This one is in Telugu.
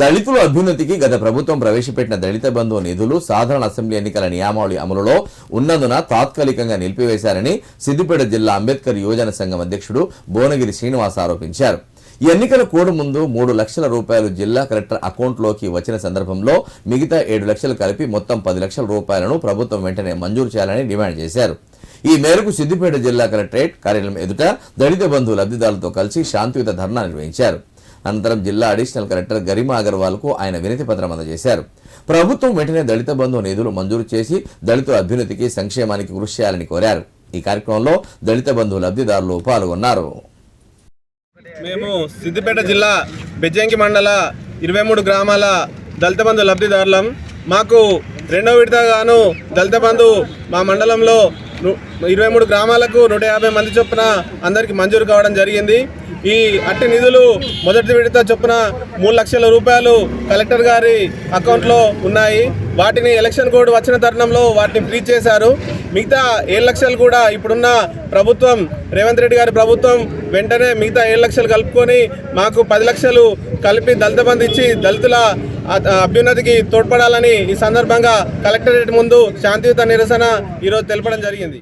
దళితుల అభ్యున్నతికి గత ప్రభుత్వం ప్రవేశపెట్టిన దళిత బంధు నిధులు సాధారణ అసెంబ్లీ ఎన్నికల నియామావళి అమలులో ఉన్నందున తాత్కాలికంగా నిలిపివేశారని సిద్దిపేట జిల్లా అంబేద్కర్ యువజన సంఘం అధ్యక్షుడు భువనగిరి శ్రీనివాస్ ఆరోపించారు. ఈ ఎన్నికల కోడ్ ముందు మూడు లక్షల రూపాయలు జిల్లా కలెక్టర్ అకౌంట్లోకి వచ్చిన సందర్భంలో మిగతా ఏడు లక్షలు కలిపి మొత్తం పది లక్షల రూపాయలను ప్రభుత్వం వెంటనే మంజూరు చేయాలని డిమాండ్ చేశారు. ఈ మేరకు సిద్దిపేట జిల్లా కలెక్టరేట్ కార్యాలయం ఎదుట దళిత బంధు లబ్ధిదారులతో కలిసి శాంతియుత ధర్నా నిర్వహించారు. అనంతరం జిల్లా అడిషనల్ కలెక్టర్ గరిమా అగర్వాల్కు ఆయన వినతి పత్రం అందజేశారు. ప్రభుత్వం వెంటనే దళిత బంధు నిధులు మంజూరు చేసి దళితుల అభ్యున్నతికి సంక్షేమానికి కృషి చేయాలని కోరారు. ఈ కార్యక్రమంలో దళిత బంధు లబ్ధిదారులు పాల్గొన్నారు. మేము సిద్దిపేట జిల్లా బెజ్జంకి మండల ఇరవై మూడు గ్రామాల దళిత బంధు లబ్ధిదారులం. మాకు రెండో విడతగాను దళిత బంధు మా మండలంలో ఇరవై మూడు గ్రామాలకు నూట యాభై మంది చొప్పున అందరికీ మంజూరు కావడం జరిగింది. ఈ అట్టి నిధులు మొదటి విడత చొప్పున మూడు లక్షల రూపాయలు కలెక్టర్ గారి అకౌంట్లో ఉన్నాయి. వాటిని ఎలక్షన్ కోడ్ వచ్చిన తరుణంలో వాటిని ఫ్రీ చేశారు. మిగతా ఏడు లక్షలు కూడా ఇప్పుడున్న ప్రభుత్వం రేవంత్ రెడ్డి గారి ప్రభుత్వం వెంటనే మిగతా ఏడు లక్షలు కలుపుకొని మాకు పది లక్షలు కలిపి దళిత బంధు ఇచ్చి దళితుల అభ్యున్నతికి తోడ్పడాలని ఈ సందర్భంగా కలెక్టరేట్ ముందు శాంతియుత నిరసన ఈరోజు తెలపడం జరిగింది.